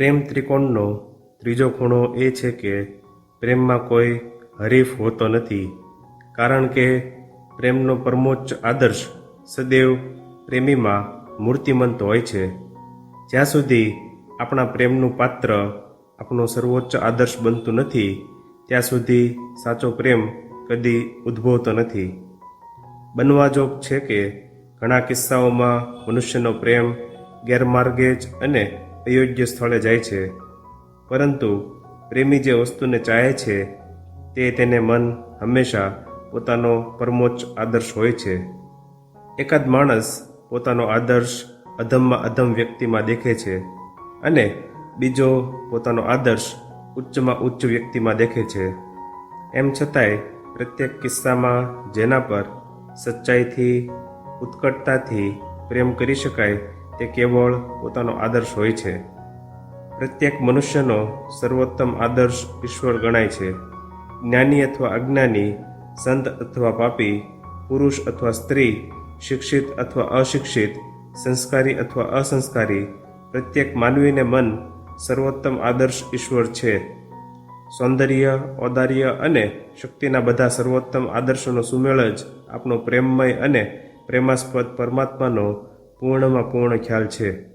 પ્રેમ ત્રિકોણનો ત્રીજો ખૂણો એ છે કે પ્રેમમાં કોઈ હરીફ હોતો નથી, કારણ કે પ્રેમનો પરમોચ્ચ આદર્શ સદૈવ પ્રેમીમાં મૂર્તિમંત હોય છે. જ્યાં સુધી આપણા પ્રેમનું પાત્ર આપણો સર્વોચ્ચ આદર્શ બનતું નથી, ત્યાં સુધી સાચો પ્રેમ કદી ઉદ્ભવતો નથી. બનવાજોગ છે કે ઘણા કિસ્સાઓમાં મનુષ્યનો પ્રેમ ગેરમાર્ગે જ અને અયોગ્ય સ્થળે જાય છે. પરંતુ પ્રેમી જે વસ્તુને ચાહે છે, તે તેને મન હંમેશા પોતાનો પરમોચ્ચ આદર્શ હોય છે. એકાદ માણસ પોતાનો આદર્શ અધમમાં અધમ વ્યક્તિમાં દેખે છે અને બીજો પોતાનો આદર્શ ઉચ્ચમાં ઉચ્ચ વ્યક્તિમાં દેખે છે. એમ છતાંય પ્રત્યેક કિસ્સામાં જેના પર સચ્ચાઈથી, ઉત્કટતાથી પ્રેમ કરી શકાય તે કેવળ પોતાનો આદર્શ હોય છે. પ્રત્યેક મનુષ્યનો સર્વોત્તમ આદર્શ ઈશ્વર ગણાય છે. જ્ઞાની અથવા અજ્ઞાની, સંત અથવા પાપી, પુરુષ અથવા સ્ત્રી, શિક્ષિત અથવા અશિક્ષિત, સંસ્કારી અથવા અસંસ્કારી, પ્રત્યેક માનવીને મન સર્વોત્તમ આદર્શ ઈશ્વર છે. સૌંદર્ય, ઔદાર્ય અને શક્તિના બધા સર્વોત્તમ આદર્શોનો સુમેળ જ આપણો પ્રેમમય અને પ્રેમાસ્પદ પરમાત્માનો પૂર્ણમાં પૂર્ણ ખ્યાલ છે.